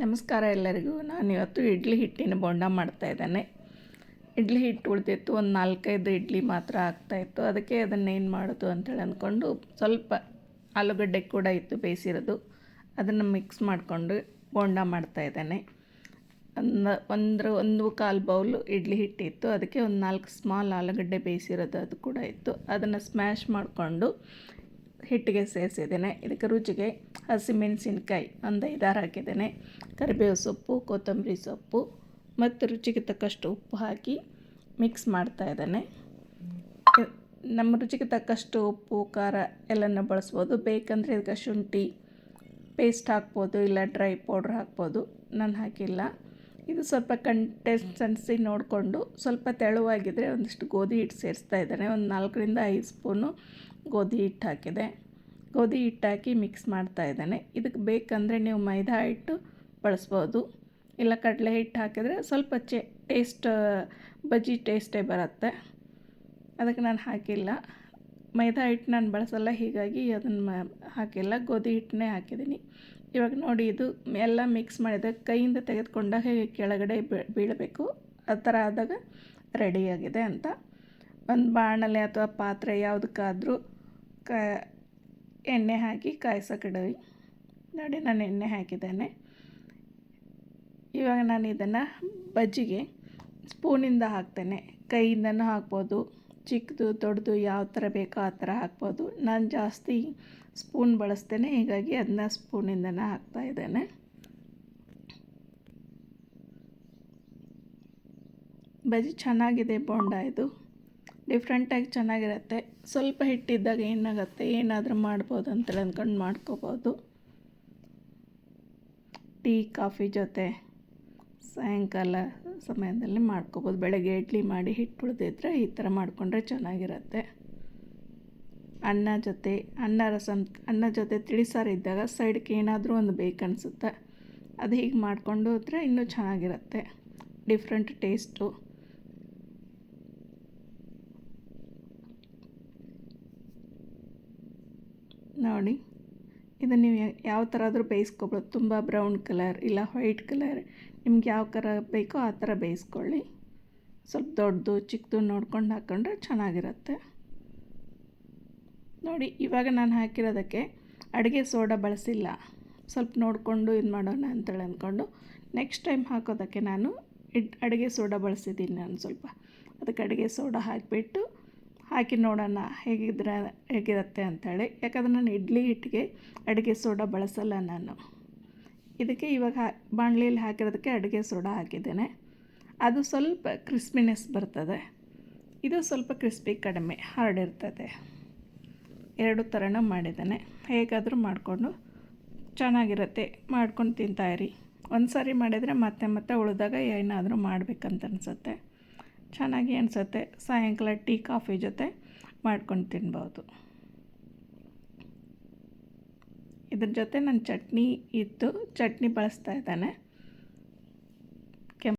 ನಮಸ್ಕಾರ ಎಲ್ಲರಿಗೂ. ನಾನು ಇವತ್ತು ಇಡ್ಲಿ ಹಿಟ್ಟಿನ ಬೋಂಡ ಮಾಡ್ತಾ ಇದ್ದೇನೆ. ಇಡ್ಲಿ ಹಿಟ್ಟು ಉಳಿದಿತ್ತು. ಒಂದು ನಾಲ್ಕೈದು ಇಡ್ಲಿ ಮಾತ್ರ ಆಗ್ತಾಯಿತ್ತು ಅದಕ್ಕೆ ಅದನ್ನೇನು ಮಾಡೋದು ಅಂತೇಳಿ ಅಂದ್ಕೊಂಡು ಸ್ವಲ್ಪ ಆಲೂಗಡ್ಡೆ ಕೂಡ ಇತ್ತು ಬೇಯಿಸಿರೋದು. ಅದನ್ನು ಮಿಕ್ಸ್ ಮಾಡಿಕೊಂಡು ಬೋಂಡ ಮಾಡ್ತಾ ಇದ್ದೇನೆ. ಒಂದು ಒಂದು ಒಂದು ಕಾಲು ಬೌಲು ಇಡ್ಲಿ ಹಿಟ್ಟಿತ್ತು ಅದಕ್ಕೆ ಒಂದು ನಾಲ್ಕು ಸ್ಮಾಲ್ ಆಲೂಗಡ್ಡೆ ಬೇಯಿಸಿರೋದು ಅದು ಕೂಡ ಇತ್ತು. ಅದನ್ನು ಸ್ಮ್ಯಾಶ್ ಮಾಡಿಕೊಂಡು ಹಿಟ್ಟಿಗೆ ಸೇರಿಸಿದ್ದೇನೆ. ಇದಕ್ಕೆ ರುಚಿಗೆ ಹಸಿಮೆಣಸಿನ್ಕಾಯಿ ಒಂದು ಐದಾರು ಹಾಕಿದ್ದೇನೆ. ಕರಿಬೇವು ಸೊಪ್ಪು, ಕೊತ್ತಂಬರಿ ಸೊಪ್ಪು ಮತ್ತು ರುಚಿಗೆ ತಕ್ಕಷ್ಟು ಉಪ್ಪು ಹಾಕಿ ಮಿಕ್ಸ್ ಮಾಡ್ತಾ ಇದ್ದೇನೆ. ನಮ್ಮ ರುಚಿಗೆ ತಕ್ಕಷ್ಟು ಉಪ್ಪು, ಖಾರ ಎಲ್ಲನೂ ಬಳಸ್ಬೋದು. ಬೇಕಂದರೆ ಇದಕ್ಕೆ ಶುಂಠಿ ಪೇಸ್ಟ್ ಹಾಕ್ಬೋದು ಇಲ್ಲ ಡ್ರೈ ಪೌಡ್ರ್ ಹಾಕ್ಬೋದು. ನಾನು ಹಾಕಿಲ್ಲ. ಇದು ಸ್ವಲ್ಪ ಕಂಟೆಸ್ಟೆನ್ಸಿ ನೋಡಿಕೊಂಡು ಸ್ವಲ್ಪ ತೆಳುವಾಗಿದ್ದರೆ ಒಂದಿಷ್ಟು ಗೋಧಿ ಹಿಟ್ಟು ಸೇರಿಸ್ತಾ ಇದ್ದಾನೆ. ಒಂದು ನಾಲ್ಕರಿಂದ ಐದು ಸ್ಪೂನು ಗೋಧಿ ಹಿಟ್ಟು ಹಾಕಿದೆ. ಗೋಧಿ ಹಿಟ್ಟು ಹಾಕಿ ಮಿಕ್ಸ್ ಮಾಡ್ತಾ ಇದ್ದಾನೆ. ಇದಕ್ಕೆ ಬೇಕಂದರೆ ನೀವು ಮೈದಾ ಹಿಟ್ಟು ಬಳಸ್ಬೋದು. ಇಲ್ಲ ಕಡಲೆ ಹಿಟ್ಟು ಹಾಕಿದರೆ ಸ್ವಲ್ಪ ಚೆ ಟೇಸ್ಟ್ ಬಜ್ಜಿ ಟೇಸ್ಟೇ ಬರುತ್ತೆ. ಅದಕ್ಕೆ ನಾನು ಹಾಕಿಲ್ಲ. ಮೈದಾ ಹಿಟ್ಟು ನಾನು ಬಳಸಲ್ಲ, ಹೀಗಾಗಿ ಅದನ್ನು ಮ, ಹಾಕಿಲ್ಲ. ಗೋಧಿ ಹಿಟ್ಟನ್ನೇ ಹಾಕಿದ್ದೀನಿ. ಇವಾಗ ನೋಡಿ, ಇದು ಎಲ್ಲ ಮಿಕ್ಸ್ ಮಾಡಿದ ಕೈಯಿಂದ ತೆಗೆದುಕೊಂಡಾಗ ಕೆಳಗಡೆ ಬೀಳಬೇಕು, ಆ ಥರ ಆದಾಗ ರೆಡಿಯಾಗಿದೆ ಅಂತ. ಒಂದು ಬಾಣಲೆ ಅಥವಾ ಪಾತ್ರೆ ಯಾವುದಕ್ಕಾದರೂ ಕ, ಎಣ್ಣೆ ಹಾಕಿ ಕಾಯಿಸೋಕಿಡವಿ ನೋಡಿ, ನಾನು ಎಣ್ಣೆ ಹಾಕಿದ್ದೇನೆ. ಇವಾಗ ನಾನು ಇದನ್ನು ಬಜ್ಜಿಗೆ ಸ್ಪೂನಿಂದ ಹಾಕ್ತೇನೆ. ಕೈಯಿಂದನೂ ಹಾಕ್ಬೋದು. ಚಿಕ್ಕದು ದೊಡ್ಡದು ಯಾವ ಥರ ಬೇಕೋ ಆ ಥರ ಹಾಕ್ಬೋದು. ನಾನು ಜಾಸ್ತಿ ಸ್ಪೂನ್ ಬಳಸ್ತೇನೆ, ಹೀಗಾಗಿ ಅದನ್ನ ಸ್ಪೂನಿಂದನೇ ಹಾಕ್ತಾ ಇದ್ದೇನೆ. ಬಜ್ಜಿ ಚೆನ್ನಾಗಿದೆ ಬೋಂಡ ಇದು. ಡಿಫ್ರೆಂಟಾಗಿ ಚೆನ್ನಾಗಿರುತ್ತೆ. ಸ್ವಲ್ಪ ಹಿಟ್ಟಿದ್ದಾಗ ಏನಾಗುತ್ತೆ, ಏನಾದರೂ ಮಾಡ್ಬೋದು ಅಂತೇಳಿ ಅಂದ್ಕೊಂಡು ಮಾಡ್ಕೋಬೋದು. ಟೀ ಕಾಫಿ ಜೊತೆ, ಸಾಯಂಕಾಲ. ಸಮಯದಲ್ಲಿ ಮಾಡ್ಕೋಬೋದು. ಬೆಳಗ್ಗೆ ಇಡ್ಲಿ ಮಾಡಿ ಹಿಟ್ಟು ಉಳಿದಿದ್ರೆ ಈ ಥರ ಮಾಡಿಕೊಂಡ್ರೆ ಚೆನ್ನಾಗಿರುತ್ತೆ. ಅನ್ನ ಜೊತೆ, ಅನ್ನ ರಸಮ್ ಅನ್ನ ಜೊತೆ ತಿಳಿಸಾರು ಇದ್ದಾಗ ಸೈಡ್ಗೆ ಏನಾದರೂ ಒಂದು ಬೇಕನ್ಸುತ್ತೆ ಅದು ಹೀಗೆ ಮಾಡಿಕೊಂಡು ಹೋದರೆ ಇನ್ನೂ ಚೆನ್ನಾಗಿರುತ್ತೆ. Different taste. ನೋಡಿ. ಇದು ನೀವು ಯಾವ ಥರ ಆದರೂ ಬೇಯಿಸ್ಕೊಬೋದು. ತುಂಬ ಬ್ರೌನ್ ಕಲರ್ ಇಲ್ಲ ವೈಟ್ ಕಲರ್. ನಿಮ್ಗೆ ಯಾವ ಥರ ಬೇಕೋ ಆ ಥರ ಬೇಯಿಸ್ಕೊಳ್ಳಿ. ಸ್ವಲ್ಪ ದೊಡ್ಡದು, ಚಿಕ್ಕದು ನೋಡ್ಕೊಂಡು ಹಾಕ್ಕೊಂಡ್ರೆ ಚೆನ್ನಾಗಿರುತ್ತೆ. ನೋಡಿ, ಇವಾಗ ನಾನು ಹಾಕಿರೋದಕ್ಕೆ ಅಡುಗೆ ಸೋಡಾ ಬಳಸಿಲ್ಲ. ಸ್ವಲ್ಪ ನೋಡಿಕೊಂಡು ಇದು ಮಾಡೋಣ ಅಂತೇಳಿ ಅಂದ್ಕೊಂಡು ನೆಕ್ಸ್ಟ್ ಟೈಮ್ ಹಾಕೋದಕ್ಕೆ ನಾನು ಇಡ್, ಅಡುಗೆ ಸೋಡಾ ಬಳಸಿದ್ದೀನಿ ನಾನು ಸ್ವಲ್ಪ. ಅದಕ್ಕೆ ಅಡುಗೆ ಸೋಡಾ ಹಾಕಿಬಿಟ್ಟು ಹಾಕಿ ನೋಡೋಣ ಹೇಗಿದ್ರೆ ಹೇಗಿರುತ್ತೆ ಅಂಥೇಳಿ ಯಾಕಂದ್ರೆ ನಾನು ಇಡ್ಲಿ ಹಿಟ್ಟಿಗೆ ಅಡುಗೆ ಸೋಡಾ ಬಳಸಲ್ಲ ನಾನು. ಇದಕ್ಕೆ ಇವಾಗ ಬಾಣಲಿಯಲ್ಲಿ ಹಾಕಿರೋದಕ್ಕೆ ಅಡುಗೆ ಸೋಡಾ ಹಾಕಿದ್ದೇನೆ. ಅದು ಸ್ವಲ್ಪ ಕ್ರಿಸ್ಪಿನೆಸ್ ಬರ್ತದೆ. ಇದು ಸ್ವಲ್ಪ ಕ್ರಿಸ್ಪಿ ಕಡಿಮೆ ಹಾರ್ಡ್ ಇರ್ತದೆ ಎರಡು ಥರನೂ ಮಾಡಿದ್ದೇನೆ. ಹೇಗಾದರೂ ಮಾಡಿಕೊಂಡು ಚೆನ್ನಾಗಿರುತ್ತೆ. ಮಾಡ್ಕೊಂಡು ತಿಂತಾಯಿರಿ ಒಂದು ಸಾರಿ ಮಾಡಿದರೆ ಮತ್ತೆ ಮತ್ತೆ ಉಳಿದಾಗ ಏನಾದರೂ ಮಾಡಬೇಕಂತ ಅನಿಸುತ್ತೆ. ಚೆನ್ನಾಗಿ ಅನಿಸುತ್ತೆ. ಸಾಯಂಕಾಲ ಟೀ, ಕಾಫಿ ಜೊತೆ ಮಾಡ್ಕೊಂಡು ತಿನ್ಬೋದು. ಇದ್ರ ಜೊತೆ ನನ್ನ ಚಟ್ನಿ ಇತ್ತು. ಚಟ್ನಿ ಬಳಸ್ತಾ ಇದ್ದಾನೆ.